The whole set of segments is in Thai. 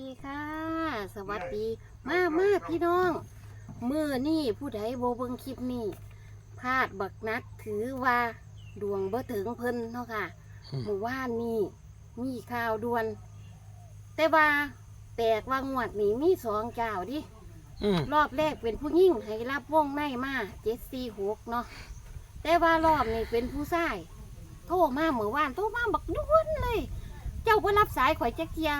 ดีค่ะ สวัสดี มามาพี่น้องมือนี่ผู้ใดโบเบิงคลิปนี่พลาดบักนัดถือว่าดวงบ่ถึงเพิ่นเนาะค่ะอืมเมื่อวานนี่มีข่าวด่วน แต่ว่าแปลกว่างวดนี้มีสองเจ้าดิอืมรอบแรกเป็นผู้หญิงให้รับวงในมาเจ็ดสี่หกเนาะแต่ว่ารอบนี้เป็นผู้ชาย โทรมาเมื่อวานโทรมาบักด่วนเลย เจ้าก็รับสายข่อยจักเทีย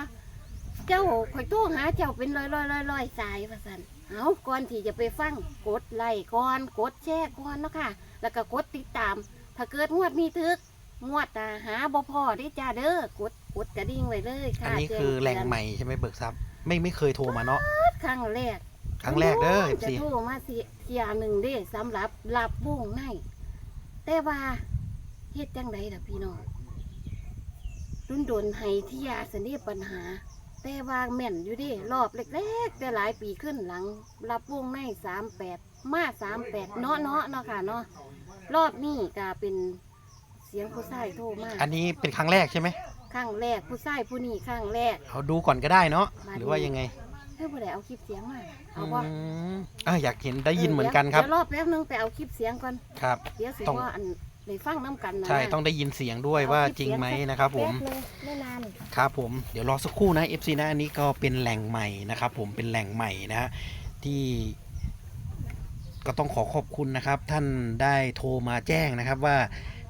เจ้าข่อยโทรหาเจ้าเป็นร้อยร้อยร้อยร้อยสายว่าสันเอาก่อนที่จะไปฟังกดไลค์ก่อนกดแชร์ก่อนเนาะค่ะ แล้วก็กดติดตาม ถ้าเกิดงวดมีทึกงวดตาหาบ่พอได้จ้าเด้อกดกดกระดิ่งไว้เลยอันค่ะนี้คือแหล่งใหม่ใช่ไหมเบิกทรัพย์ไม่ไม่เคยโทรมาเนาะครั้งแรก ครั้งแรกเด้อจะสิโทรมาเสียเทียหนึ่งเด้สำหรับรับวงในแต่ว่าเฮ็ดจังไดล่ะพี่น้องรุ่นโดนให้ที่ยาสนิปัญหา แต่ว่าแม่นอยู่เดิรอบแรกๆ แต่หลายปีขึ้นหลัง รับวงในสามแปดมาสามแปดเนาะเนาะเนาะค่ะเนาะรอบนี้ก็เป็นเสียงผู้ชายโทรมาอันนี้เป็นครั้งแรกใช่ไหมครั้งแรกผู้ชายผู้นี้ครั้งแรก เอาดูก่อนก็ได้เนาะมาดูหรือว่ายังไงเฮ้ยผู้ใดเอาคลิปเสียงมาอืเอาบ่มอะอยากเห็นได้ยินเหมือนกันครับเดี๋ยวรอบแป๊บนึงไปเอาคลิปเสียงก่อนครับเดี๋ยวสิต้องว่าอัน ได้ฟังน้ำกันนะใช่ต้องได้ยินเสียงด้วยว่าจริงไหมนะครับ ผมแป๊เลยไม่นานครับผมเดี๋ยวรอสักครู่นะ FC นะอันนี้ก็เป็นแหล่งใหม่นะครับ ผมเป็นแหล่งใหม่นะฮะที่ก็ต้องขอขอบคุณนะครับ ท่านได้โทรมาแจ้งนะครับว่า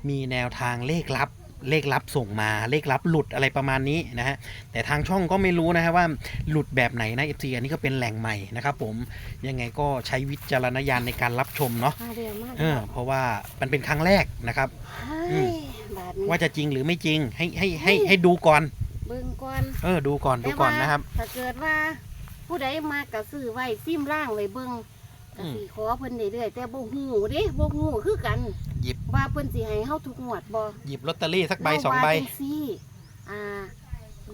มีแนวทางเลขลับ เลขลับส่งมาเลขลับหลุดอะไรประมาณนี้นะฮะแต่ทางช่องก็ไม่รู้นะฮะว่าหลุดแบบไหนนะ FC อันนี้ก็เป็นแหล่งใหม่นะครับผมยังไงก็ใช้วิจารณญาณในการรับชมเนาะมาเร็วมากเออเพราะว่ามันเป็นครั้งแรกนะครับอืมบาทนี้ว่าจะจริงหรือไม่จริงให้ให้ให้ให้ดูก่อน เบิ่งก่อนเออดูก่อนดูก่อนนะครับ แต่ว่าถ้าเกิดว่า ผู้ใดมากระซื้อไว้ซิมร่างไว้เบิ่ง ก็อืมสิขอเพิ่นเรื่อยๆแต่บ่ฮู้เด้บ่ฮู้คือกันหยิบ ว่าเพิ่นสิให้เฮาทุกงวดบ่หยิบลอตเตอรี่สักใบสองใบเราว่าจังซี่อ่า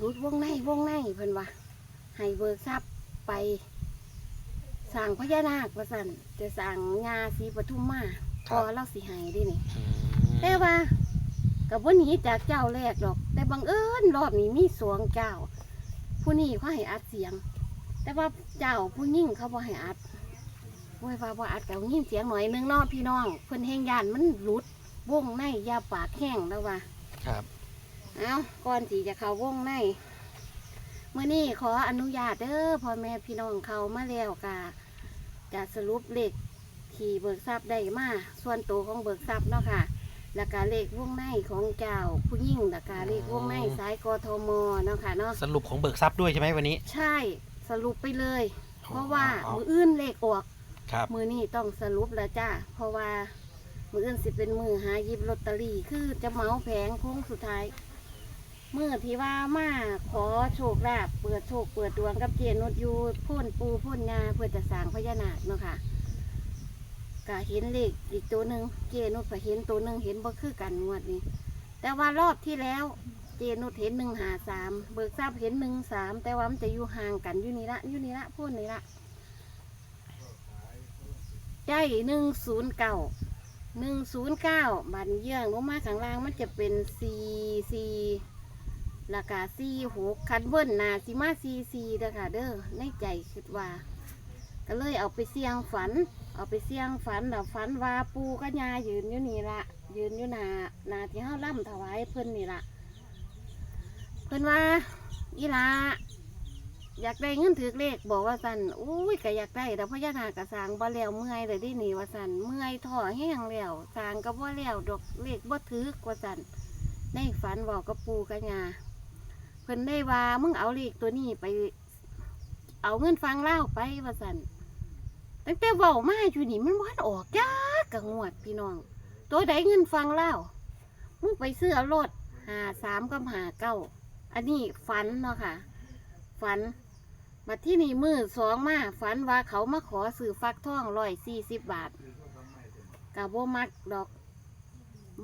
รุดวงในวงในเพิ่นว่าให้เบิกทรัพย์ไปสั่งพญานาคว่าซั่นจะสั่งงาสีปทุมมาคพรัอบเราสิให้เดินี่อืมแต่ว่ากับวันนี้จากเจ้าแรกดอก แต่บังเอิญรอบนี้มีสวงเจ้า ผู้นี้เขาให้อัดเสียง แต่ว่าเจ้าผู้ยิ่งเขาบ่ให้อัด โว้ยว่าบ่อัดกับยิ่งเสียงหน่อยนึงเนาะพี่น้องเพิ่นแห้งยานมันหลุดวงในอยาปากแห้งแล้วว่าครับเอาก่อนที่จะเข้าวงในเมื่อนี้ขออนุญาตเด้อพ่อแม่พี่น้องเขามาแล้วกะจะสรุปเลขที่เบิกทรัพย์ได้มาส่วนตัวของเบิกทรัพย์เนาะค่ะแล้วก็เลขวงในของเจ้าผู้ยิ่งแล้วก็เลขวงในสายกทมเนาะค่ะเนาะสรุปของเบิกทรัพย์ด้วยใช่ไหมวันนี้ ใช่สรุปไปเลย เพราะว่าอ๋อมืออื่นเลขออก ครับ มือนี่ต้องสรุปแล้วจ้าเพราะว่ามืออื่นสิเป็นมือหาหยิบลอตเตอรี่คือจะเหมาแผงโค้งสุดท้ายมือที่ว่ามาขอโชคลาภเปิดโชคเปิดดวงกับเจนุดยูพ่นปูพ่นงาเพื่อจะสร้างพญานาคเนาะค่ะก็เห็นเลขอีกตัวหนึ่งเจนุดก็เห็นตัวหนึ่งเห็นบ่คือกันงวดนี้ แต่ว่ารอบที่แล้วเจนุดเห็นหนึ่งหาสามเบิกทราบเห็นหนึ่งสามแต่ว่ามันจะอยู่ห่างกันอยู่นี่ละอยู่นี่ละพูดนี่ละ ใจหนึ่งศูนย์เก้าหนึ่งศูนย์เก้าบันเยื่องลงมาข้างล่างมันจะเป็นสี่สี่ราคาสี่หกคันเบิ้ลนาสิมาสี่สี่เด้อค่ะเด้อในใจคิดว่า ก็เลยเอาไปเสี่ยงฝัน เอาไปเสี่ยงฝันแล้วฝันว่าปูกับยายืนอยู่นี่ละยืนอยู่นานาที่เฮาล่ำถวายเพิ่นนี่ละเพิ่นว่าอีลา อยากได้เงินถือเลขบอกว่าสันอุ้ยก็อยากได้แต่พญานาคกสร้างบ่แล้วเมื่อยเลยดิหนี่ว่าสันเมื่อยท่อแห้งแล้วสร้างก็บ่แล้วดอกเลขบ่ถือกว่าสันในฝันบอกกับปูกับยาเพิ่นได้ว่ามึงเอาเลขตัวนี้ไป เอาเงินฟังเล่าไปว่าสันตั้งแต่เว้ามาอยู่นี่มันวันออกจ้ากะงวดพี่น้อง ตัวใดเงินฟังเล่ามึงไปซื้ออารถหาสามกับหาเก้าอันนี้ฝันเนาะค่ะฝัน มาที่นี่มือสองมาฝันว่าเขามาขอสื่อฟักทองร้อยสี่สิบบาทกับโบมักดอก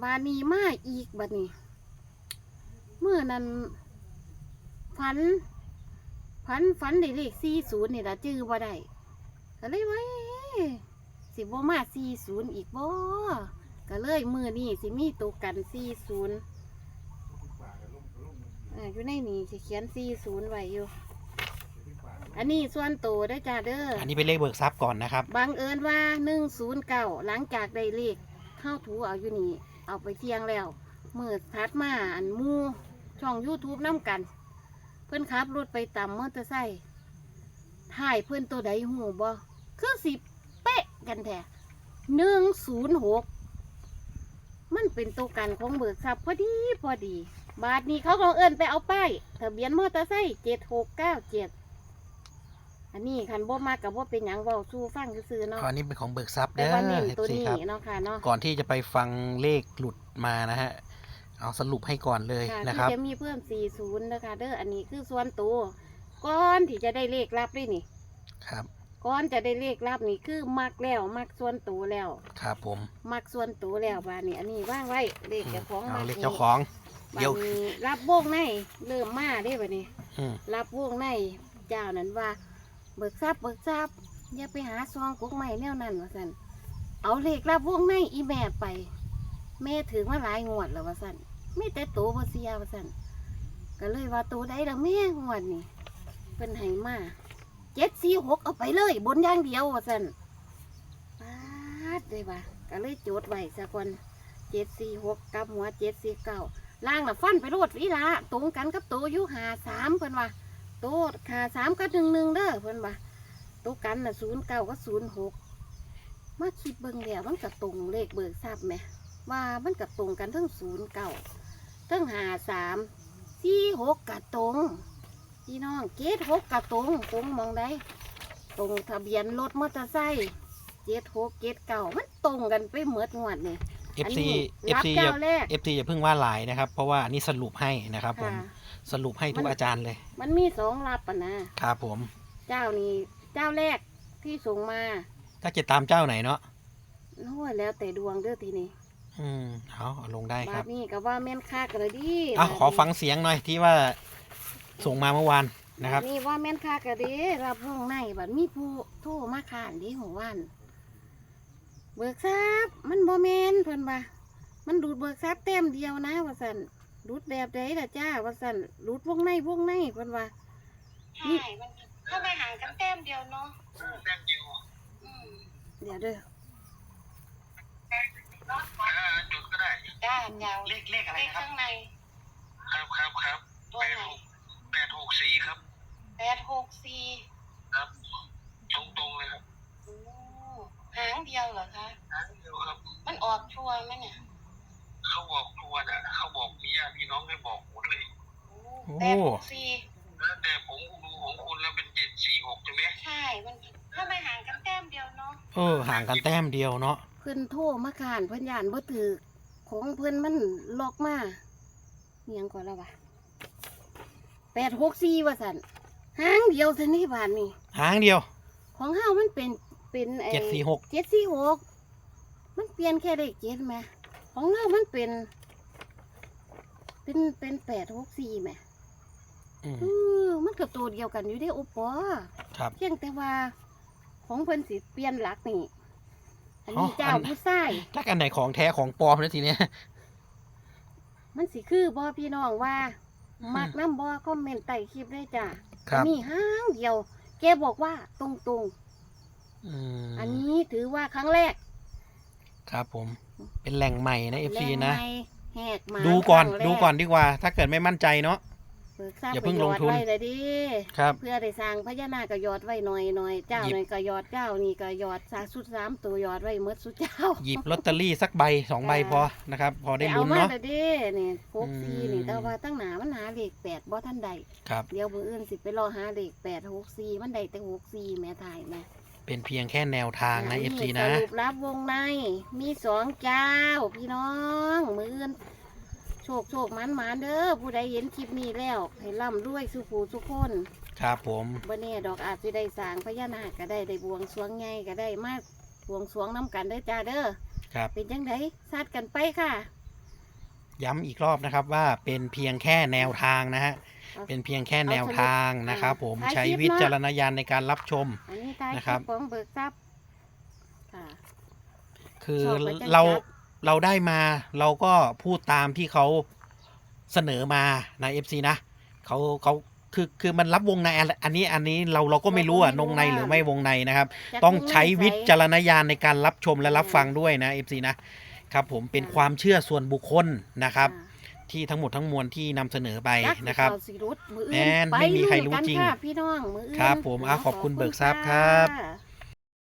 บานีมาอีกบัดนี้เมื่อนั้นฝันฝันฝันได้เลขสี่ศูนย์นี่ละจื้อบ่ได้ก็เลยว่าสิบ่มาสี่ศูนย์อีกบ่ก็เลยมือนี่สิมีตัวกันสี่ศูนย์อยู่ในนี้เขียน40ไว้อยู่ อันนี้ส่วนตัวได้อจ้าเด้ออันนี้เป็นเลขเบิกทรัพย์ก่อนนะครับ บังเอิญว่าหนึ่งศูนย์เก้าหลังจากได้เลขเข้าถูเอาอยู่นี่ เอาไปเที่ยงแล้วมือทัดมาอันหมูช่อง YouTube น้ำกัน เพื่อนขับรถไปตามมอเตอร์ไซค์ถ่ายเพื่อนตัวใดหูบ่คือสิเป๊ะกันแท้หนึ่งศูนย์หกมันเป็นตัวกันของเบิกทรัพย์พอดีพอดี บาทนี้เขาก็เอินไปเอาป้ายทะเบียนมอเตอร์ไซค์เจ็ดหกเก้าเจ็ด อันนี้คันบ่มากับว่าเป็นหยังเว้าสู้ฟังซื่อๆเนาะ อันนี้เป็นของเบิกทรัพย์แต่เด้อว่าเน้นตัว FC นี้ครับ เนาะค่ะเนาะก่อนที่จะไปฟังเลขหลุดมานะฮะ เอาสรุปให้ก่อนเลยค่ะนะที่ครับ จะมีเพิ่ม 40นะคะเด้ออันนี้คือส่วนตัวก่อนที่จะได้เลขลับด้วยนี่ครับ ก่อนจะได้เลขลับนี่คือมักแล้วมักส่วนตัวแล้ว ครับผมมักส่วนตัวแล้วบาดนี้อันนี้ว่างไว้เลขเจ้าของเอามักเลขนี่เจ้าของบาเดี๋ยวดนี้รับวงในเริ่มมาได้บัดนี้ อืมรับวงในเจ้านั้นว่า เบิกทรัพย์เบิกทรัพย์อย่าไปหาซองกุกใหม่แนวนั้นว่าสันเอาเลขรับวงในอีแม่ไป แม่ถือมาหลายงวดแล้วว่าสันไม่แต่ตัวบเสียว่าสันก็เลยว่าตัวใดละแม่งวดนี่เป็นไห้มาเจ็ดสี่หกเอาไปเลย บนอย่างเดียวว่าสันปาดเลยว่าก็เลยโจดไว้สักคนเจ็ดสี่หกกับหัวเจ็ดสี่เก้าล่างน่ะฟันไปโลดวิละตรงกันกับตัวอยุหาสามเพิ่นว่า โตัวขาสามกับหนึ่งหนึ่งเด้อเพิ่อนว่าตัวกันน่ะศูนย์เก้ากับศูนย์หกมาคิดเบิ่งแล้วมันก็ตรงเลขเบิกทรัพย์ไหมว่ามันก็ตรงกันทั้งศูนย์เก้าทั้งหาสามสี่หกกะตรงพี่น้องเกตหกกะตรงตรงมองได้ตรงทะเบียนรถมอเตอร์ไซค์เจ็ดหกเจ็ดเก้ามันตรงกันไปเหมือดงวดนี่ FC รับ FC อเจ้าย่าแรก FC อย่าเพิ่งว่าหลายนะครับ เพราะว่าอันนี้สรุปให้นะครับ ผมค่ะสรุปให้ทุกมันอาจารย์เลย มันมีสองรับอะนะครับผม เจ้านี้เจ้าแรกที่ส่งมา ถ้าจะตามเจ้าไหนเนาะโอ้ยแล้วแต่ดวงเด้อทีนี้อืมเอาเอาลงได้ครับาบดนี้ก็ว่าแม่นคักเลยดิอะบาดขอฟังเสียงหน่อยที่ว่าส่งมาเมื่อวานนะครับ นี่ว่าแม่นคักกะดิรับวงในบัดมีผู้โทรมาขานดิหัววัน เบิกทรัพย์มันบ่แม่นเพิ่นว่ามันดูดเบิกทรัพย์แต้มเดียวนะว่าซั่นดูดแบบใดล่ะจ้าว่าซั่นดูดวงในวงในเพิ่นว่า ใช่ มันเข้าไปห่างกันแต้มเดียวเนาะอืมเดี๋ยวเด้อจุดก็ได้จ้าจ้าเลขเลขอะไรเลขนะครับ ข้างในครับครับครับตัวไหนแปดหกสี่ครับแปดหกสี่ ครับ ตรงตรงๆเลยครับ โอ้ เดียวเหรอคะ หางเดียวครับ มันออกชัวร์ไหมเนี่ยเขาบอกทัวร์น่ะเขาบอกมีญาติพี่น้องให้บอกหมดเลยโอ้แปดหกสี่แล้วแต่ผมดูของคุณแล้วเป็นเจ็ดสี่หกใช่ไหมใช่มันเข้าไปห่างกันแต้มเดียวเนาะเออห่างกันแต้มเดียวเนาะเพิ่นโทรมาขานเพิ่นยานบ่ถือของเพิ่นมันล็อกมาเนียงก่อนแล้ววะ864ว่าซั่นหางเดียวซั่นนี่บาดนี้หางเดียว ของเฮามันเป็น เป็นไอ้เจ็ดสี่หก เจ็ดสี่หกมันเปลี่ยนแค่เลขเจ็ดไหมของเฮามันเป็น เป็นเป็นแปดหกสี่ไหมอืมเออมันกับตัวเดียวกันอยู่ได้อุปอครับ เพียงแต่ว่า ของเพิ่นสิเปลี่ยนหลักนี่อันนี้อ๋อเจ้าอัน ผู้ชายถ้าอันไหนของแท้ของปลอมนะทีเนี้ย มันสิคือบ่พี่น้องว่าอืมมักน้ำบ่คอมเมนต์ใต้คลิปได้จ้ะครับ มีห้างเดียว แกบอกว่าตรง อืมๆอันนี้ถือว่าครั้งแรกครับผม เป็นแหล่งใหม่นะ FC นะ แรงไม้แหกหมาดูก่อน ครั้งแรดูก่อนดีกว่า ถ้าเกิดไม่มั่นใจเนาะ เบิกทรัพย์อย่าเพิ่งไปหลงทุนไว้เลยดิครับ เพื่อได้สร้างพญานาคก็หยอดไว้หน่อยหน่อยเจ้าหยิบ หน่อยก็หยอดเจ้านี่ก็หยอดสาสุดสามตัวหยอดไว้เมดสุดเจ้า หยิบลอตเตอรี่สักใบสองใบพอนะครับ พอได้แต่เอาลุ้นมาเนาะ แต่เด้นี่หกสี่อืมนี่แต่ว่าตั้งหนามันหาเลขแปดบ่ท่านใด ครับ เดี๋ยวมืออื่นสิไปรอหาเลขแปดหกสี่มันได้แต่หกสี่แม่ถ่ายแม่ เป็นเพียงแค่แนวทางนะ FC นะสรุปรับวงใน มีสองเจ้า พี่น้องมืออื่นโชคโชคมันมันเด้อผู้ใดเห็นคลิปนี้แล้ว ให้ร่ำรวยสุขูสุขคนครับผมบ่แน่ดอกอาจจะได้สร้างพญานาคก็ได้ได้บวงสรวงใหญ่ก็ได้มาบวงสรวงน้กันเด้อจ้าเด้อครับเป็นจังไดซัดกันไปค่ะ ย้ำอีกรอบนะครับว่าเป็นเพียงแค่แนวทางนะฮะ เป็นเพียงแค่แนวทางนะครับ ผมถ่ายคลิปใช้วิจารณญาณในการรับชมอันนี้ตายนะคครัลิบปของเบิกทรัพย์ค่ะคือชอบไว้จังเราจัดเราได้มาเราก็พูดตามที่เขาเสนอมาใน FC นะเขาเขาคือคือมันรับวงในอะไรอันนี้อันนี้เราเราก็ไม่รู้อะเราวก็งไม่ในรู้หรือว่าไม่วงในนะครับจักต้องถึใช้ในวิจารณญาณในการรับชมและรับอืมฟังด้วยนะ FC นะครับผมเป็นความเชื่อส่วนบุคคลนะครับอ่า ที่ทั้งหมดทั้งมวลที่นำเสนอไปจักสินะครับเข้าสิรุดมือแม่อื่นนไม่มีใครลุ้นรู้กันจริงค่ะพี่น้องมืออื่นครับผมอะขอบคุณเบิกทรัพย์ครับะ